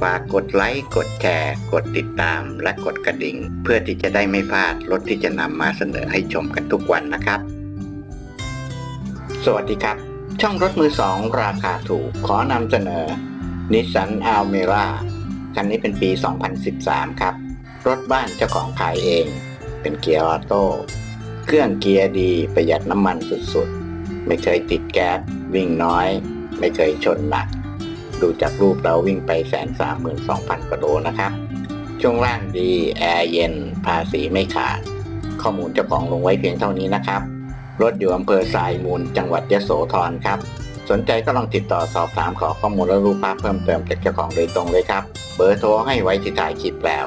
ฝากกดไลค์ กดแชร์ กดติดตาม และกดกระดิ่ง เพื่อที่จะได้ไม่พลาดรถที่จะนำมาเสนอให้ชมกันทุกวันนะครับ สวัสดีครับ ช่องรถมือสองราคาถูกขอนำเสนอนิสสันอัลเมร่าคันนี้เป็นปี 2013 ครับ รถบ้านเจ้าของขายเอง เป็นเกียร์ออโต้ เครื่องเกียร์ดีประหยัดน้ำมันสุดๆ ไม่เคยติดแก๊สวิ่งน้อย ไม่เคยชนหนัก ดูจากรูปเราวิ่งไปแสนสามหมื่นสองพันกว่าโลนะครับ ช่วงล่างดี แอร์เย็น ภาษีไม่ขาด ข้อมูลเจ้าของลงไว้เพียงเท่านี้นะครับ รถอยู่อำเภอทรายมูล จังหวัดยโสธรครับ สนใจก็ลองติดต่อสอบถามขอข้อมูลและรูปภาพเพิ่มเติมจากเจ้าของโดยตรงเลยครับ เบอร์โทรให้ไว้ที่ถ่ายคลิปแล้ว